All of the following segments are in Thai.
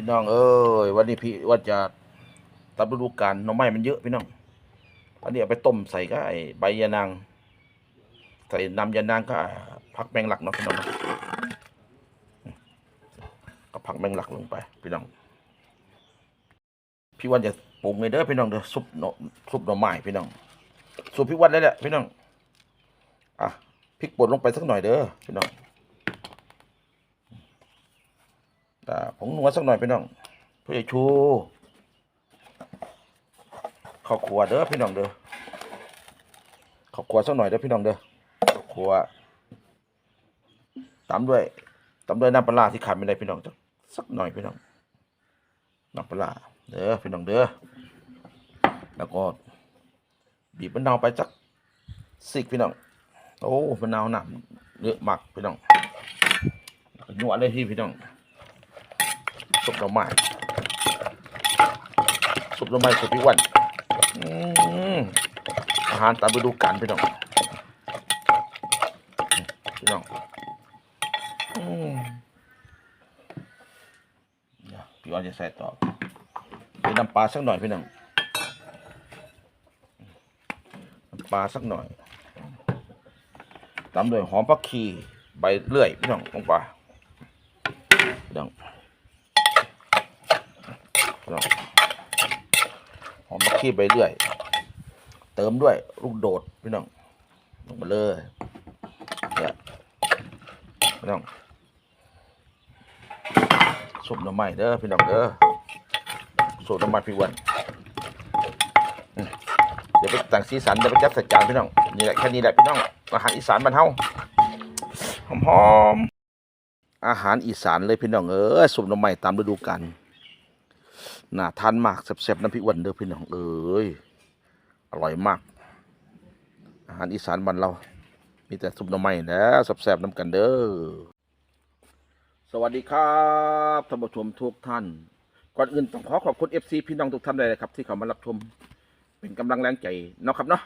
พี่น้องเอ้ยวันนี้พี่ว่าจะตามฤดูกาลหน่อไม้มันเยอะพี่น้องวันนี้เอาไปต้มใส่ก็ไอใบยานางใส่น้ำยานางก็ผักแมงหลักเนาะพี่น้องก็ผักแมงหลักลงไป พี่น้อง พี่วันจะปรุงเลยเด้อพี่น้องเด้อซุปหน่อซุปหน่อไม้พี่น้องสูตรพี่วันเลยแหละพี่น้องอะพริกป่นลงไปสักหน่อยเด้อพี่น้อง อ่าผงนัวสักหน่อยพี่น้องเพื่อชูข้าวขัวเด้อพี่น้องเด้อข้าวขัวสักหน่อยเด้อพี่น้องเด้อข้าวขัวตามด้วยตามด้วยน้ำปลาที่ขาดไม่ได้พี่น้องจักสักหน่อยพี่น้องน้ำปลาเด้อพี่น้องเด้อแล้วก็บีบมะนาวไปจักสิกพี่น้องโอ้มะนาวหนักเยอะมากพี่น้องแล้วก็นัวเลยพี่พี่น้อง ซุปหน่อไม้ซุปหน่อไม้สุดพี่วันอืมอาหารตามฤดูกาลพี่น้องพี่น้องอืมเดี๋ยวพี่วันจะใส่ต่อใส่น้ำปลาสักหน่อยพี่น้องน้ำปลาสักหน่อยตามด้วยหอมผักชีใบเลื่อยพี่น้องลงไปพี่น้อง พี่น้องหอมมะขี้ไปเรื่อย เติมด้วยลูกโดดพี่น้องลงมาเลยเนี่ยพี่น้องสุปหน่อไม้เด้อพี่น้องเด้อสูตรน้ำมันพี่วันเดี๋ยวไปต่งสีสันเดี๋ยวไปจัดใส่จานพี่น้องนี่แหละแค่นี้แหละพี่น้องอาหารอีสานบ้านเฮาหอมหอมๆอาหารอีสานเลยพี่น้องเออสุปหน่อไม้ตามฤดูกาล น่าทานมากแซ่บๆน้ำพริกอ้วันเด้อพี่น้องเอ้ยอร่อยมาก อาหารอีสานบ้านเรา มีแต่ซุปหน่อไม้แล้วแซ่บๆน้ำกันเด้อสวัสดีครับท่านผู้ชมทุกท่าน ก่อนอื่นต้องขอขอบคุณ FC พี่น้องทุกท่านเลยนะครับ ที่เข้ามารับชมเป็นกำลังแรงใจเนาะครับเนาะ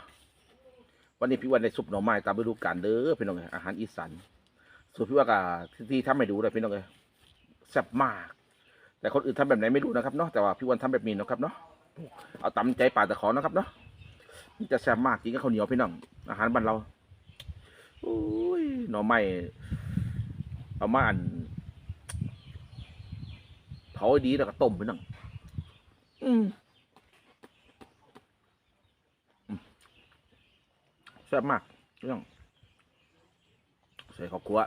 วันนี้พี่วันในซุปหน่อไม้ตามฤดูกาลเด้อพี่น้องเอ้ยอาหารอีสานสูตรพี่ว่ากับที่ทำให้ดูเลยพี่น้องเลยแซ่บมาก แต่คนอื่นทำแบบไหนไม่รู้นะครับเนาะแต่ว่าพี่วันทำแบบนี้เนาะครับเนาะเอาตำใจป่าตะขอนะครับเนาะนี่จะแซ่บมากกินกับข้าวเหนียวพี่น้องอาหารบ้านเราโอ้ยหน่อไม้เอามาอันเผาดีแล้วก็ต้มพี่น้องอืมแซ่บมากพี่น้องใส่ข้าวคั่ว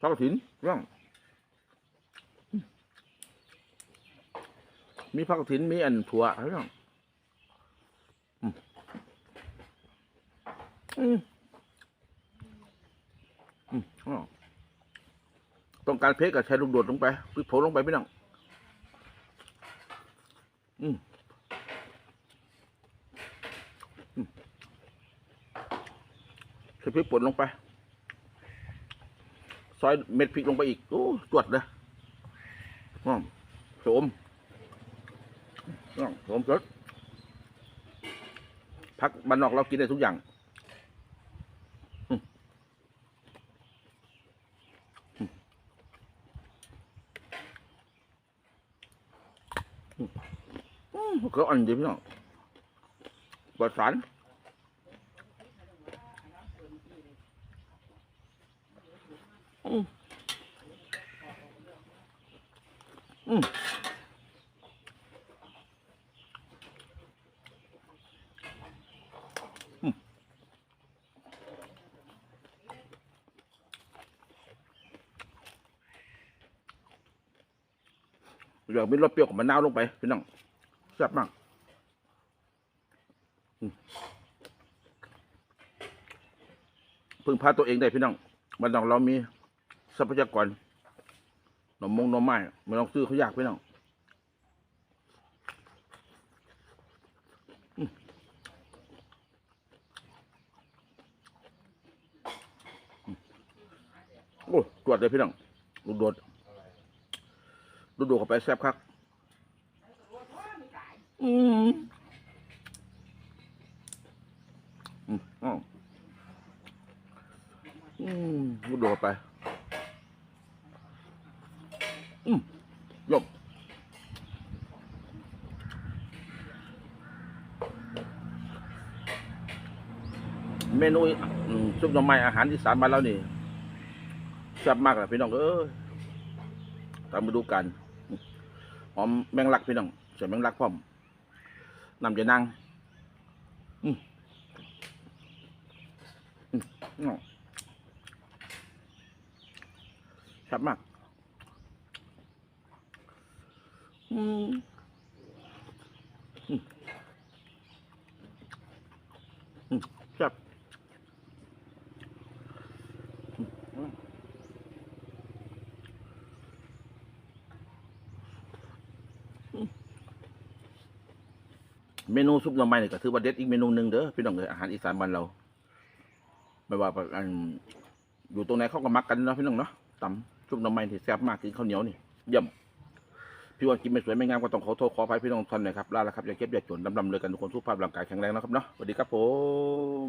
ทอดกระถินพี่น้อง มีผักกฐินมีอันถั่วครับพี่น้องต้องการเพชรกับใช้ลูกโดดลงไปพริกผงลงไปพี่น้องอืมใส่พริกป่นลงไป ซอยเม็ดพริกลงไปอีก โอ้จวดเลยอ๋อโสม น้องผมสดพักบ้านนอกเรากินได้ทุกอย่างอืมอืมอืมอืมเขาอันดีพี่น้องปลอดสารอืมอืม อยากมีรสเปรี้ยวกับมะนาวลงไปพี่น้องแซ่บมากพึ่งพาตัวเองได้พี่น้องบ้านนอกเรามีทรัพยากรหน่อมงหน่อไม้ไม่ต้องซื้อเขายากพี่น้องโอ้ตรวจเลยพี่น้องลูดด ดูดูเข้าไปแซ่บครับอืมอืมอืมดูดูเข้าไป อืมยกเมนูซุปหน่อไม้อาหารที่สานมาแล้วนี่แซ่บมากเลยพี่น้องเอ้ยตามมาดูกัน อมแมงลักพี่น้องใส่แมงลักพร้อมนำจะนั่งอืมอืมอืมแซ่บมากอืมอืมอืมแซ่บอืมอืม เมนูซุปหน่อไม้นี่ก็ถือว่าเด็ดอีกเมนูหนึ่งเด้อพี่น้องเอ้ยอาหารอีสานบ้านเราไม่ว่าอันอยู่ตรงไหนเขาก็มักกันนะพี่น้องเนาะตำซุปหน่อไม้ที่แซ่บมากกินข้าวเหนียวนี่เยี่ยมพี่ว่ากินไม่สวยไม่งามก็ต้องขอโทษขออภัยพี่น้องท่านนะครับลาละครับอย่าเก็บอย่าจนดำๆเลยกันทุกคนสุขภาพร่างกายแข็งแรงนะครับเนาะสวัสดีครับผม